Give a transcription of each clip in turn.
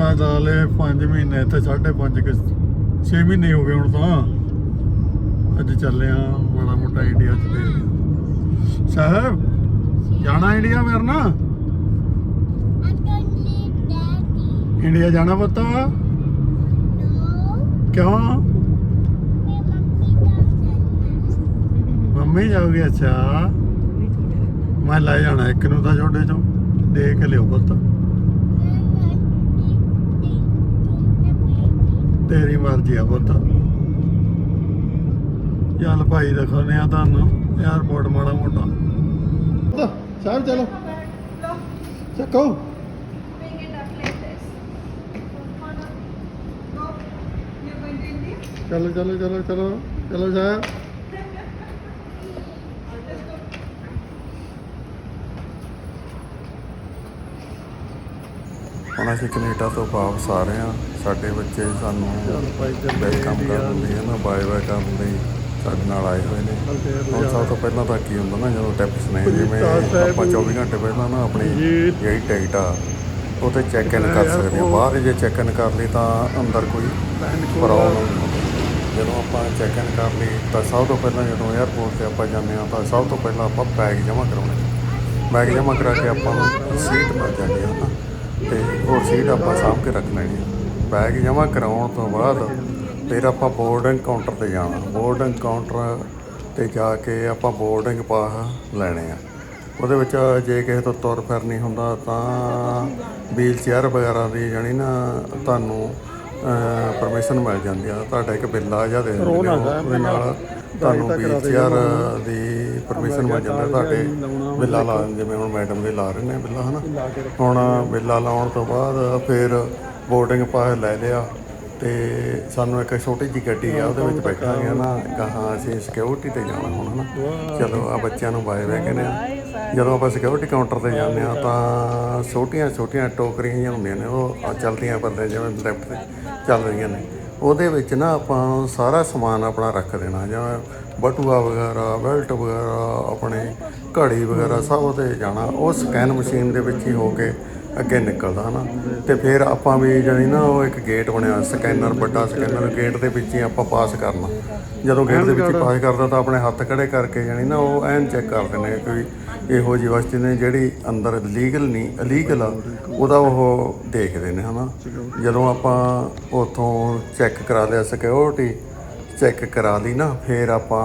ਪੱਕਾ ਸਾਲ 5 ਮਹੀਨੇ ਤੇ 5.5 ਕਿ 6 ਮਹੀਨੇ ਹੋ ਗਏ ਹੁਣ ਤਾਂ। ਅੱਜ ਚੱਲੇ ਆ ਬੜਾ ਮੋਟਾ ਇੰਡੀਆ ਚ ਦੇ ਸਾਹਿਬ, ਜਾਣਾ ਇੰਡੀਆ ਮੇਰੇ ਨਾਲ ਇੰਡੀਆ ਜਾਣਾ ਪਤਾ? ਕਿਉਂ? ਮੰਮੀ ਜਾਊਗੀ, ਅੱਛਾ। ਮੈਂ ਲੈ ਜਾਣਾ ਇੱਕ ਨੂੰ ਤਾਂ ਛੋਡੇ ਚੋਂ। ਦੇ ਕੇ ਲਿਓ ਪੁੱਤ। ਤੇਰੀ ਮਰਜ਼ੀ ਆ ਪੁੱਤ। ਚੱਲ ਭਾਈ ਦਿਖਾਉਂਦੇ ਆ ਤੁਹਾਨੂੰ। 에어ਪੋਰਟ ਮਾੜਾ ਮੋਟਾ। ਸਾਹਿਬ ਚਲੋ। ਚੱਕੋ ਚਲੋ ਚਲੋ ਚਲੋ ਚਲੋ। ਚਲੋ ਸਾਹਿਬ ਹੁਣ ਅਸੀਂ ਕੈਨੇਡਾ ਤੋਂ ਵਾਪਸ ਆ ਰਹੇ ਹਾਂ। ਸਾਡੇ ਬੱਚੇ ਸਾਨੂੰ ਚੱਲ ਵੈਲਕਮ ਕਰਨ ਲਈ ਹੈ ਨਾ, ਬਾਏ ਬਾਏ ਕਰਨ ਲਈ ਸਾਡੇ ਨਾਲ ਆਏ ਹੋਏ ਨੇ। ਹੁਣ ਸਭ ਤੋਂ ਪਹਿਲਾਂ ਤਾਂ ਕੀ ਹੁੰਦਾ ਨਾ, ਜਦੋਂ ਟਿਪਸ ਨੇ, ਜਿਵੇਂ ਆਪਾਂ 24 ਘੰਟੇ ਪਹਿਲਾਂ ਨਾ ਆਪਣੀ ਜਿਹੜੀ ਟਿਕਟ ਆ, ਉਹ ਤੇ ਚੈੱਕ ਇਨ ਕਰ ਸਕਦੇ ਹਾਂ। ਬਾਹਰ ਜੇ ਚੈੱਕ ਇਨ ਕਰ ਲਈ ਤਾਂ ਅੰਦਰ ਕੋਈ ਪ੍ਰੋਬਲਮ ਨਹੀਂ ਹੁੰਦੀ। ਜਦੋਂ ਆਪਾਂ ਚੈੱਕ ਇਨ ਕਰ ਲਈ ਤਾਂ ਸਭ ਤੋਂ ਪਹਿਲਾਂ ਜਦੋਂ 에ਅਰਪੋਰਟ ਤੇ ਆਪਾਂ ਜਾਂਦੇ ਹਾਂ, ਤਾਂ ਸਭ ਤੋਂ ਪਹਿਲਾਂ ਆਪਾਂ ਬੈਗ ਜਮ੍ਹਾਂ ਕਰਾਉਣੇ। ਬੈਗ ਜਮ੍ਹਾਂ ਕਰਾ ਕੇ ਆਪਾਂ ਨੂੰ ਸੀਟ ਮਿਲ ਜਾਂਦੀ ਹੈ ਨਾ। ਤੇ ਉਹ ਸੀਟ ਆਪਾਂ ਸਾਂਭ ਕੇ ਰੱਖ ਲੈਣੀ ਹੈ। ਬੈਗ ਜਮ੍ਹਾਂ ਕਰਾਉਣ ਤੋਂ ਬਾਅਦ ਫਿਰ ਆਪਾਂ ਬੋਰਡਿੰਗ ਕਾਊਂਟਰ ਤੇ ਜਾਣਾ। ਬੋਰਡਿੰਗ ਕਾਊਂਟਰ ਤੇ ਜਾ ਕੇ ਆਪਾਂ ਬੋਰਡਿੰਗ ਪਾਸ ਲੈਣੇ ਆ। ਉਹਦੇ ਵਿੱਚ ਜੇ ਕਿਸੇ ਤੋਂ ਤੁਰ ਫਿਰ ਨਹੀਂ ਹੁੰਦਾ ਤਾਂ ਵੀਲ ਚੇਅਰ ਵਗੈਰਾ ਦੀ ਜਾਣੀ ਨਾ ਤੁਹਾਨੂੰ ਪਰਮਿਸ਼ਨ ਮਿਲ ਜਾਂਦੀ ਆ। ਤੁਹਾਡਾ ਇੱਕ ਬਿੱਲ ਆ ਜਾਂ ਦੇ ਦਿੰਦੇ ਉਹਦੇ ਨਾਲ ਤੁਹਾਨੂੰ ਚੇਅਰ ਦੀ ਪਰਮਿਸ਼ਨ ਮਿਲ ਜਾਂਦਾ ਤੁਹਾਡੇ। ਬਿੱਲਾ ਲਾ ਜਿਵੇਂ ਹੁਣ ਮੈਡਮ ਦੇ ਲਾ ਰਹੇ ਨੇ ਬਿੱਲਾ ਹਨਾ? ਹੁਣ ਬਿੱਲਾ ਲਾਉਣ ਤੋਂ ਬਾਅਦ ਫਿਰ ਬੋਰਡਿੰਗ ਪਾਸ ਲੈ ਲਿਆ ਤੇ ਸਾਨੂੰ ਇੱਕ ਛੋਟੀ ਜਿਹੀ ਗੱਡੀ ਆ ਉਹਦੇ ਵਿੱਚ ਬੈਠਾਂਗੇ ਨਾ ਗਾਹਾਂ ਅਸੀਂ ਸਿਕਿਉਰਿਟੀ ਤੇ ਜਾਣਾ ਹੁਣ ਹਨਾ? ਚਲੋ ਆ ਬੱਚਿਆਂ ਨੂੰ ਬਾਏ ਬਾਏ ਕਹਿੰਦੇ ਆ ਜਦੋਂ ਆਪਾਂ ਸਿਕਿਉਰਿਟੀ ਕਾਊਂਟਰ ਤੇ ਜਾਂਦੇ ਆ ਤਾਂ ਛੋਟੀਆਂ ਛੋਟੀਆਂ ਟੋਕਰੀਆਂ ਜਿਹੀਆਂ ਹੁੰਦੀਆਂ ਨੇ ਉਹ ਚੱਲਦੀਆਂ ਪਰਦੇ ਜਿਵੇਂ ਲੈਫਟ ਤੇ ਚੱਲ ਰਹੀਆਂ ਨੇ। ਉਹਦੇ ਵਿੱਚ ਨਾ ਆਪਾਂ ਸਾਰਾ ਸਮਾਨ ਆਪਣਾ ਰੱਖ ਦੇਣਾ ਜਿਵੇਂ ਬਟੂਆ ਵਗੈਰਾ ਬੈਲਟ ਵਗੈਰਾ ਆਪਣੇ ਘੜੀ ਵਗੈਰਾ ਸਭ ਉਹਦੇ ਜਾਣਾ। ਉਹ ਸਕੈਨ ਮਸ਼ੀਨ ਦੇ ਵਿੱਚ ਹੀ ਹੋ ਕੇ ਅੱਗੇ ਨਿਕਲਦਾ ਹਨਾ ਤੇ ਫਿਰ ਆਪਾਂ ਵੀ ਜਾਣੀ ਨਾ ਉਹ ਇੱਕ ਗੇਟ ਬਣਿਆ ਸਕੈਨਰ ਵੱਡਾ ਸਕੈਨਰ ਗੇਟ ਦੇ ਵਿੱਚ ਹੀ ਆਪਾਂ ਪਾਸ ਕਰਨਾ। ਜਦੋਂ ਗੇਟ ਦੇ ਵਿੱਚ ਪਾਸ ਕਰਦਾ ਤਾਂ ਆਪਣੇ ਹੱਥ ਖੜੇ ਕਰਕੇ ਜਾਣੀ ਨਾ ਉਹ ਐਨ ਚੈੱਕ ਕਰਦੇ ਨੇ ਕੋਈ ਇਹੋ ਜਿਹੀ ਵਸਤੂ ਨੇ ਜਿਹੜੀ ਅੰਦਰ ਲੀਗਲ ਨਹੀਂ ਅਲੀਗਲ ਆ। ਉਹਦਾ ਉਹ ਦੇਖਦੇ ਨੇ, ਹਨਾ? ਜਦੋਂ ਆਪਾਂ ਉਥੋਂ ਚੈੱਕ ਕਰਾ ਲਿਆ ਸਿਕਿਉਰਿਟੀ ਚੈੱਕ ਕਰਾ ਲਈ ਨਾ, ਫਿਰ ਆਪਾਂ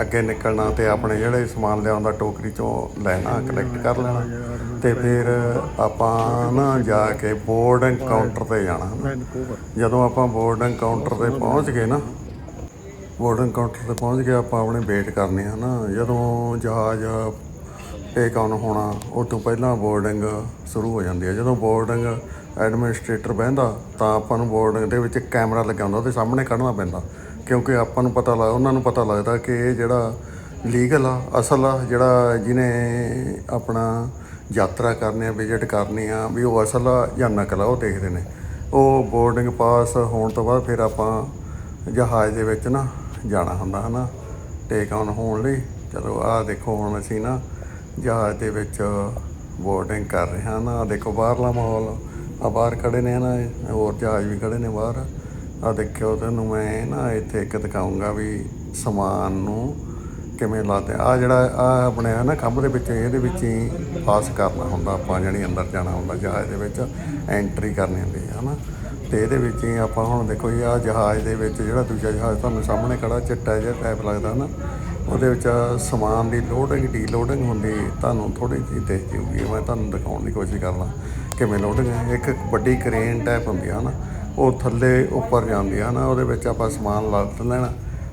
ਅੱਗੇ ਨਿਕਲਣਾ ਤੇ ਆਪਣੇ ਜਿਹੜੇ ਸਮਾਨ ਲਿਆਉਂਦਾ ਟੋਕਰੀ ਚੋਂ ਲੈਣਾ ਕਲੈਕਟ ਕਰ ਲੈਣਾ। ਤੇ ਫਿਰ ਆਪਾਂ ਨਾ ਜਾ ਕੇ ਬੋਰਡ ਕਾਊਂਟਰ ਤੇ ਜਾਣਾ, ਹਨਾ। ਜਦੋਂ ਆਪਾਂ ਬੋਰਡ ਕਾਊਂਟਰ ਤੇ ਪਹੁੰਚ ਗਏ ਨਾ ਬੋਰਡ ਕਾਊਂਟਰ ਤੇ ਪਹੁੰਚ ਗਏ ਆਪਾਂ ਆਪਣੇ ਵੇਟ ਕਰਨੀ ਹੈ ਨਾ ਜਦੋਂ ਜਹਾਜ਼ ਟੇਕ ਆਨ ਹੋਣਾ? ਉਹ ਤੋਂ ਪਹਿਲਾਂ ਬੋਰਡਿੰਗ ਸ਼ੁਰੂ ਹੋ ਜਾਂਦੀ ਹੈ। ਜਦੋਂ ਬੋਰਡਿੰਗ ਐਡਮਿਨਿਸਟ੍ਰੇਟਰ ਬਹਿੰਦਾ, ਤਾਂ ਆਪਾਂ ਨੂੰ ਬੋਰਡਿੰਗ ਦੇ ਵਿੱਚ ਕੈਮਰਾ ਲੱਗਿਆ ਹੁੰਦਾ, ਉਹਦੇ ਸਾਹਮਣੇ ਕੱਢਣਾ ਪੈਂਦਾ। ਕਿਉਂਕਿ ਆਪਾਂ ਨੂੰ ਪਤਾ ਲੱਗ ਉਹਨਾਂ ਨੂੰ ਪਤਾ ਲੱਗਦਾ ਕਿ ਇਹ ਜਿਹੜਾ ਲੀਗਲ ਆ, ਅਸਲ ਆ, ਜਿਹੜਾ ਜਿਹਨੇ ਆਪਣਾ ਯਾਤਰਾ ਕਰਨੀ ਆ ਵਿਜ਼ਿਟ ਕਰਨੀ ਆ, ਵੀ ਉਹ ਅਸਲ ਆ ਜਾਂ ਨਕਲ ਆ, ਉਹ ਦੇਖਦੇ ਨੇ। ਉਹ ਬੋਰਡਿੰਗ ਪਾਸ ਹੋਣ ਤੋਂ ਬਾਅਦ ਫਿਰ ਆਪਾਂ ਜਹਾਜ਼ ਦੇ ਵਿੱਚ ਨਾ ਜਾਣਾ ਹੁੰਦਾ, ਹਨਾ? ਟੇਕ ਆਨ ਹੋਣ ਲਈ? ਚਲੋ ਆਹ ਦੇਖੋ, ਹੁਣ ਅਸੀਂ ਨਾ ਜਹਾਜ਼ ਦੇ ਵਿੱਚ ਬੋਰਡਿੰਗ ਕਰ ਰਹੇ ਹਾਂ ਨਾ ਆਹ ਦੇਖੋ ਬਾਹਰਲਾ ਮਾਹੌਲ ਆ ਬਾਹਰ ਖੜੇ ਨੇ ਨਾ ਹੋਰ ਜਹਾਜ਼ ਵੀ ਖੜੇ ਨੇ ਬਾਹਰ। ਆ ਦੇਖਿਓ ਤੁਹਾਨੂੰ ਮੈਂ ਨਾ ਇੱਥੇ ਇੱਕ ਦਿਖਾਉਂਗਾ ਵੀ ਸਮਾਨ ਨੂੰ ਕਿਵੇਂ ਲਾਤੇ ਆ। ਜਿਹੜਾ ਆ ਹੈ ਨਾ ਖੰਭ ਦੇ ਵਿੱਚ, ਇਹਦੇ ਵਿੱਚ ਹੀ ਪਾਸ ਕਰਨਾ ਹੁੰਦਾ ਆਪਾਂ ਜਾਣੀ ਅੰਦਰ ਜਾਣਾ ਹੁੰਦਾ ਜਹਾਜ਼ ਦੇ ਵਿੱਚ ਐਂਟਰੀ ਕਰਨੀ ਹੁੰਦੀ ਹੈ ਹਨਾ। ਤੇ ਇਹਦੇ ਵਿੱਚ ਹੀ ਆਪਾਂ ਹੁਣ ਦੇਖੋ ਜੀ ਆ ਜਹਾਜ਼ ਦੇ ਵਿੱਚ ਜਿਹੜਾ ਦੂਜਾ ਜਹਾਜ਼ ਤੁਹਾਨੂੰ ਸਾਹਮਣੇ ਖੜਾ, ਚਿੱਟਾ ਜਿਹਾ ਟਾਈਪ ਲੱਗਦਾ ਨਾ ਉਹਦੇ ਵਿੱਚ ਸਮਾਨ ਦੀ ਲੋਡਿੰਗ ਡੀ ਲੋਡਿੰਗ ਹੁੰਦੀ, ਤੁਹਾਨੂੰ ਥੋੜੀ ਜਿਹੀ ਦੇਖ ਜੂਗੀ ਮੈਂ ਤੁਹਾਨੂੰ ਦਿਖਾਉਣ ਦੀ ਕੋਸ਼ਿਸ਼ ਕਰਨਾ ਕਿਵੇਂ ਲੋਡਿੰਗ ਹੈ। ਇੱਕ ਵੱਡੀ ਕ੍ਰੇਨ ਟਾਈਪ ਹੁੰਦੀ ਹੈ ਨਾ, ਉਹ ਥੱਲੇ ਉੱਪਰ ਜਾਂਦੀ ਹੈ ਨਾ, ਉਹਦੇ ਵਿੱਚ ਆਪਾਂ ਸਮਾਨ ਲੱਦ ਲੈਣਾ।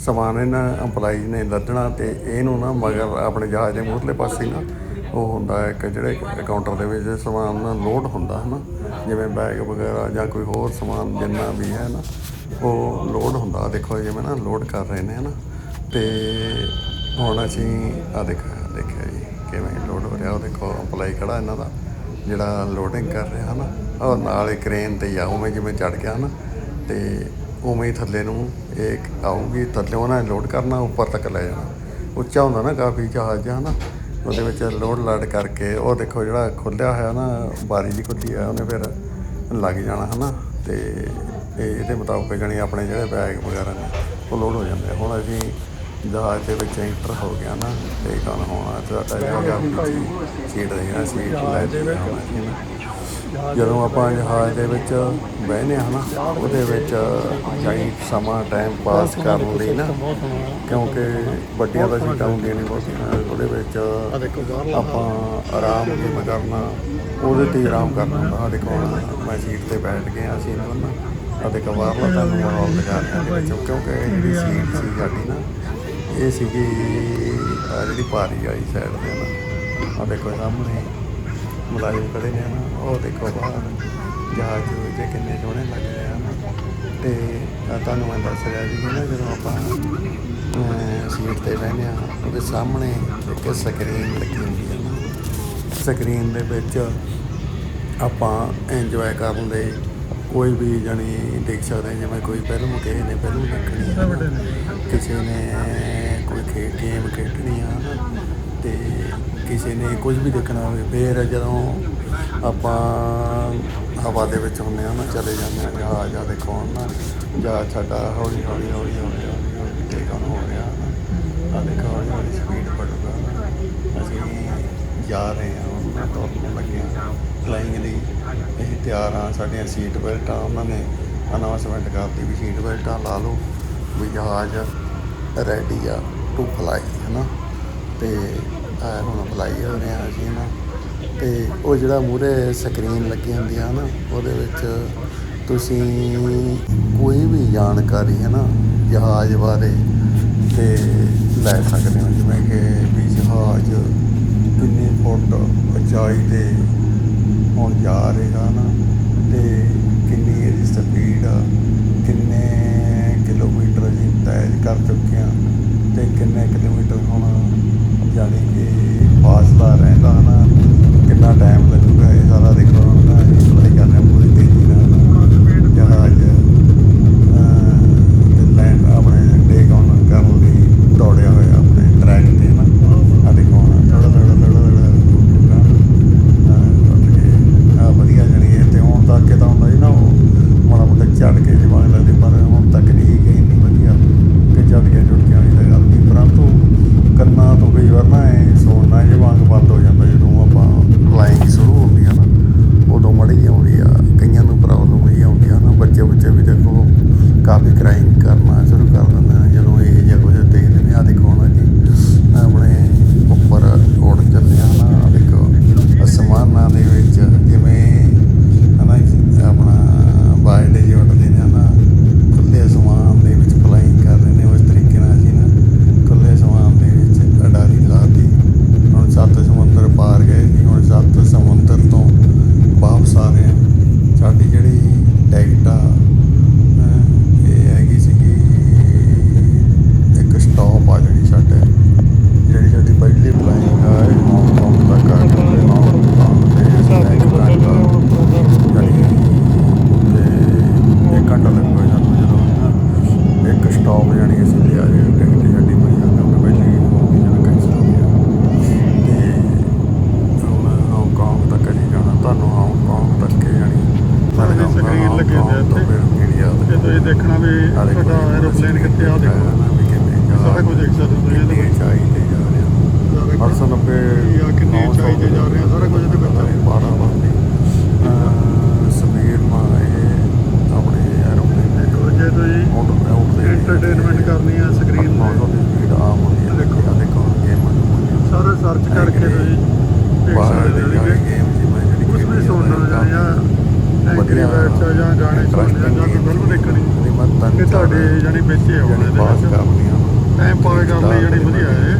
ਸਮਾਨ ਇਹਨਾਂ EMPLOYEES ਨੇ ਲੱਦਣਾ ਤੇ ਇਹਨੂੰ ਨਾ ਮਗਰ ਆਪਣੇ ਜਹਾਜ਼ ਦੇ ਮੂਹਰਲੇ ਪਾਸੇ ਨਾ ਉਹ ਹੁੰਦਾ ਇੱਕ ਜਿਹੜੇ ਕਾਊਂਟਰ ਦੇ ਵਿੱਚ ਸਮਾਨ ਨਾ ਲੋਡ ਹੁੰਦਾ ਹੈ ਨਾ, ਜਿਵੇਂ ਬੈਗ ਵਗੈਰਾ ਜਾਂ ਕੋਈ ਹੋਰ ਸਮਾਨ ਜਿੰਨਾ ਵੀ ਹੈ ਨਾ, ਉਹ ਲੋਡ ਹੁੰਦਾ। ਦੇਖੋ ਜਿਵੇਂ ਨਾ ਲੋਡ ਕਰ ਰਹੇ ਨੇ ਹੈ ਨਾ। ਤੇ ਹੁਣ ਅਸੀਂ ਆ ਦੇਖਿਆ ਦੇਖਿਆ ਜੀ, ਕਿਵੇਂ ਲੋਡ ਹੋ ਰਿਹਾ। ਉਹ ਦੇਖੋ EMPLOYEE ਖੜਾ ਇਹਨਾਂ ਦਾ, ਜਿਹੜਾ ਲੋਡਿੰਗ ਕਰ ਰਿਹਾ ਹਨਾ। ਔਰ ਨਾਲ ਹੀ ਕ੍ਰੇਨ ਤੇ ਹੀ ਆ, ਉਵੇਂ ਜਿਵੇਂ ਚੜ ਗਿਆ ਹਨਾ। ਤੇ ਉਵੇਂ ਹੀ ਥੱਲੇ ਨੂੰ ਇਹ ਆਊਗੀ, ਥੱਲੇ ਉਹਨਾਂ ਨੇ ਲੋਡ ਕਰਨਾ, ਉੱਪਰ ਤੱਕ ਲੈ ਜਾਣਾ। ਉੱਚਾ ਹੁੰਦਾ ਨਾ ਕਾਫੀ ਜਹਾਜ਼ ਜਿਹਾ ਹਨਾ। ਉਹਦੇ ਵਿੱਚ ਲੋਡ ਲਾਡ ਕਰਕੇ ਉਹ ਦੇਖੋ ਜਿਹੜਾ ਖੁੱਲਿਆ ਹੋਇਆ ਨਾ, ਬਾਰੀ ਦੀ ਖੁੱਲੀ ਆ, ਉਹਨੇ ਫਿਰ ਲੱਗ ਜਾਣਾ ਹਨਾ। ਤੇ ਇਹ ਇਹਦੇ ਮੁਤਾਬਕ ਜਾਣੀ ਆਪਣੇ ਜਿਹੜੇ ਬੈਗ ਵਗੈਰਾ ਨੇ, ਉਹ ਲੋਡ ਹੋ ਜਾਂਦੇ ਆ। ਹੁਣ ਅਸੀਂ ਜਹਾਜ਼ ਦੇ ਵਿੱਚ ਐਂਟਰ ਹੋ ਗਿਆ ਨਾ ਤੇ ਕਾਨ ਹੋਣਾ ਸਾਡਾ ਜਿਹੜਾ ਸੀਟ ਦੇ ਗਿਆ ਸੀਟ ਲੈ ਦੇ ਹੋਣਾ ਜਦੋਂ ਆਪਾਂ ਜਹਾਜ਼ ਦੇ ਵਿੱਚ ਬਹਿਨੇ ਆ ਨਾ ਉਹਦੇ ਵਿੱਚ ਜਾਈ ਸਮਾਂ ਟਾਈਮ ਪਾਸ ਕਰਨ ਲਈ ਨਾ ਕਿਉਂਕਿ ਵੱਡੀਆਂ ਤਾਂ ਸੀਟਾਂ ਹੁੰਦੀਆਂ ਨੇ ਬਹੁਤੀਆਂ ਉਹਦੇ ਵਿੱਚ ਦੇਖੋ ਆਪਾਂ ਆਰਾਮ ਕਿਵੇਂ ਕਰਨਾ ਉਹਦੇ ਤੇ ਹੀ ਆਰਾਮ ਕਰਨਾ ਹੁੰਦਾ। ਕੋਲ ਮੈਂ ਸੀਟ ਤੇ ਬੈਠ ਗਿਆ ਸੀ ਨਾ ਅਤੇ ਕਵਾਰਲਾ ਤੁਹਾਨੂੰ ਮਾਹੌਲ ਦਿਖਾ ਰਿਹਾ ਦੇ ਕਿਉਂਕਿ ਇਹ ਜਿਹੜੀ ਸੀਟ ਸੀ ਸਾਡੀ ਨਾ ਇਹ ਸੀਗੀ ਆਹ ਜਿਹੜੀ ਪਾਰੀ ਵਾਲੀ ਸਾਈਡ ਤੇ ਨਾ ਆ ਦੇਖੋ ਸਾਹਮਣੇ ਮੁਲਾਜ਼ਮ ਖੜੇ ਨੇ ਨਾ ਉਹ ਦੇਖੋ ਬਾਹਰ ਜਹਾਜ਼ ਜੇ ਕਿੰਨੇ ਸੋਹਣੇ ਲੱਗ ਰਹੇ ਹਨ ਤੇ ਤੁਹਾਨੂੰ ਮੈਂ ਦੱਸ ਰਿਹਾ ਸੀ ਕਿ ਨਾ ਜਦੋਂ ਆਪਾਂ ਅਹ, ਸੀਟ ਤੇ ਬਹਿੰਦੇ ਆ ਉਹਦੇ ਸਾਹਮਣੇ ਇੱਕ ਸਕਰੀਨ ਲੱਗੀ ਹੁੰਦੀ ਹੈ ਨਾ। ਸਕਰੀਨ ਦੇ ਵਿੱਚ ਆਪਾਂ ਇੰਜੋਏ ਕਰਨ ਦੇ ਕੋਈ ਵੀ ਜਾਣੀ ਦੇਖ ਸਕਦੇ ਜਿਵੇਂ ਕੋਈ ਫਿਲਮ ਕਿਸੇ ਨੇ ਫਿਲਮ ਦੇਖਣੀ ਹੈ ਕਿਸੇ ਨੇ ਕੋਈ ਖੇਡ ਗੇਮ ਖੇਡਣੀ ਆ ਨਾ, ਤੇ ਕਿਸੇ ਨੇ ਕੁਝ ਵੀ ਦੇਖਣਾ ਹੋਵੇ ਫਿਰ ਜਦੋਂ ਆਪਾਂ ਹਵਾ ਦੇ ਵਿੱਚ ਹੁੰਦੇ ਆ ਨਾ ਚਲੇ ਜਾਂਦੇ ਆ ਜਹਾਜ਼ ਆ ਦੇਖੋ ਨਾ ਜਹਾਜ਼ ਸਾਡਾ ਹੌਲੀ ਹੌਲੀ ਹੌਲੀ ਹੌਲੀ ਹੌਲੀ ਹੌਲੀ ਟੇਕ ਆਨ ਹੋ ਰਿਹਾ ਆ ਦੇਖੋ ਹੌਲੀ ਹੌਲੀ ਸਪੀਡ ਵਧੂਗਾ ਅਸੀਂ ਜਾ ਰਹੇ ਹਾਂ ਉਹਨਾਂ ਤੋਂ ਲੱਗੇ ਫਲਾਈਂਗ ਲਈ। ਅਸੀਂ ਤਿਆਰ ਆ ਸਾਡੀਆਂ ਸੀਟ ਬੈਲਟਾਂ ਉਹਨਾਂ ਨੇ ਅਨਾਉਂਸਮੈਂਟ ਕਰਤੀ ਵੀ ਸੀਟ ਬੈਲਟਾਂ ਲਾ ਲਓ, ਵੀ ਜਹਾਜ਼ ਰੈਡੀ ਆ ਟੂ ਫਲਾਈ ਹੈ ਨਾ ਤੇ ਆ ਹੁਣ ਫਲਾਈ ਹੋ ਰਹੇ ਅਸੀਂ ਨਾ ਤੇ ਉਹ ਜਿਹੜਾ ਮੂਰੇ ਸਕਰੀਨ ਲੱਗੀ ਹੁੰਦੀ ਆ ਨਾ, ਉਹਦੇ ਵਿੱਚ ਤੁਸੀਂ ਕੋਈ ਵੀ ਜਾਣਕਾਰੀ ਹੈ ਨਾ ਜਹਾਜ਼ ਬਾਰੇ ਤੇ ਲੈ ਸਕਦੇ ਹੋ। ਜਿਵੇਂ ਕਿ ਵੀ ਜਹਾਜ਼ ਕਿੰਨੇ ਫੁੱਟ ਉਚਾਈ ਤੇ ਹੁਣ ਜਾ ਰਿਹਾ ਨਾ, ਤੇ ਕਿੰਨੀ ਇਹਦੀ ਸਪੀਡ ਆ, ਕਿੰਨੇ ਕਿਲੋਮੀਟਰ ਅਸੀਂ ਤੈਅ ਕਰ ਚੁੱਕੇ ਹਾਂ, ਤੇ ਕਿੰਨੇ ਕਿਲੋਮੀਟਰ ਹੁਣ ਜਾਣੀ ਕਿ ਫਾਸਲਾ ਰਹਿੰਦਾ ਨਾ, ਕਿੰਨਾ ਟਾਈਮ ਲੱਗੂਗਾ ਇਹ ਸਾਰਾ ਕਿ ਤੁਹਾਡੇ ਜਾਨੀ ਵਿੱਚ ਹੀ ਆਉਣਾ ਜਾਣੀ ਪਾਸ ਇਹਦੇ ਕਰਨੀ ਆ ਵਿੱਚ ਟਾਈਮ ਪਾਸ ਕਰਨ ਲਈ ਜਿਹੜੀ ਵਧੀਆ ਹੈ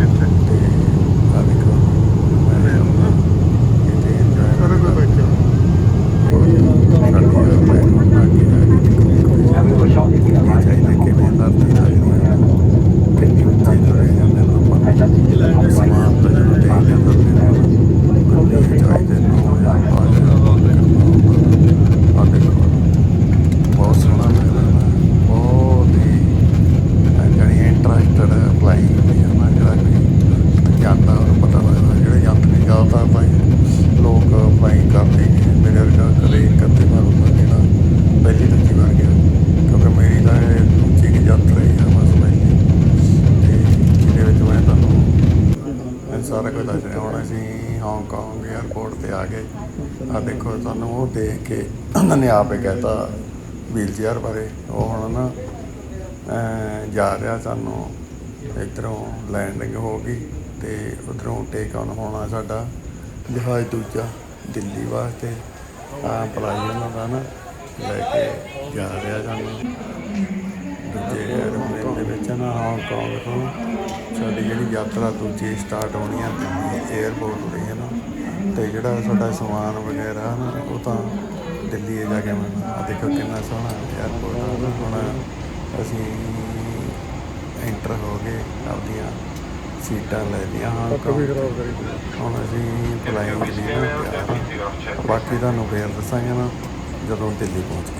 ਇੱਥੇ। ਤੇ ਆ ਦੇਖੋ ਮੈਂ ਇਹ ਇੰਜੋਏ ਸਾਰਾ ਕੁਝ ਬੈਠਾ ਬਹੁਤ ਸੋਹਣਾ ਲੱਗਦਾ ਨਾ ਬਹੁਤ ਹੀ ਜਾਨੀ ਇੰਟਰਸਟਡ ਫਲਾਈਂਗ ਹੁੰਦੀ ਹੈ ਨਾ ਜਿਹੜਾ ਪਤਾ ਹੁਣ ਅਸੀਂ ਹਾਂਗਕਾਂਗ 에ਅਰਪੋਰਟ ਤੇ ਆ ਗਏ। ਆ ਦੇਖੋ ਤੁਹਾਨੂੰ ਉਹ ਦੇਖ ਕੇ ਉਹਨਾਂ ਨੇ ਆਪੇ ਕਹਿਤਾ ਵੀਲ ਚੇਅਰ ਬਾਰੇ। ਉਹ ਹੁਣ ਨਾ ਜਾ ਰਿਹਾ ਸਾਨੂੰ, ਇੱਧਰੋਂ ਲੈਂਡਿੰਗ ਹੋ ਗਈ ਤੇ ਉਧਰੋਂ ਟੇਕ ਆਨ ਹੋਣਾ ਸਾਡਾ ਜਹਾਜ਼ ਦੂਜਾ, ਦਿੱਲੀ ਵਾਸਤੇ। ਆ ਪਲਾਈ ਉਹਨਾਂ ਦਾ ਨਾ ਲੈ ਕੇ ਜਾ ਰਿਹਾ ਸਾਨੂੰ। ਤੇ ਐਰੋਪਲੇਨ ਦੇ ਵਿੱਚ ਨਾ ਹਾਂਗਕਾਂਗ ਤੋਂ ਸਾਡੀ ਜਿਹੜੀ ਯਾਤਰਾ ਦੂਜੀ ਸਟਾਰਟ ਹੋਣੀ ਆ 에ਅਰਪੋਰਟ ਲਈ ਹੈ ਨਾ ਤੇ ਜਿਹੜਾ ਸਾਡਾ ਸਮਾਨ ਵਗੈਰਾ ਨਾ ਉਹ ਤਾਂ ਦਿੱਲੀ ਜਾ ਕੇ ਮੈਂ ਦੇਖੋ ਕਿੰਨਾ ਸੋਹਣਾ 에ਅਰਪੋਰਟ ਆ ਹੁਣ ਅਸੀਂ ਐਂਟਰ ਹੋ ਗਏ ਆਪਦੀਆਂ ਸੀਟਾਂ ਲੈ ਲਈਆਂ ਹਾਂ ਹੁਣ ਅਸੀਂ ਫਲਾਈਂਗ ਲਈ ਬਾਕੀ ਤੁਹਾਨੂੰ ਫੇਰ ਦੱਸਾਂਗੇ ਨਾ ਜਦੋਂ ਦਿੱਲੀ ਪਹੁੰਚ ਗਏ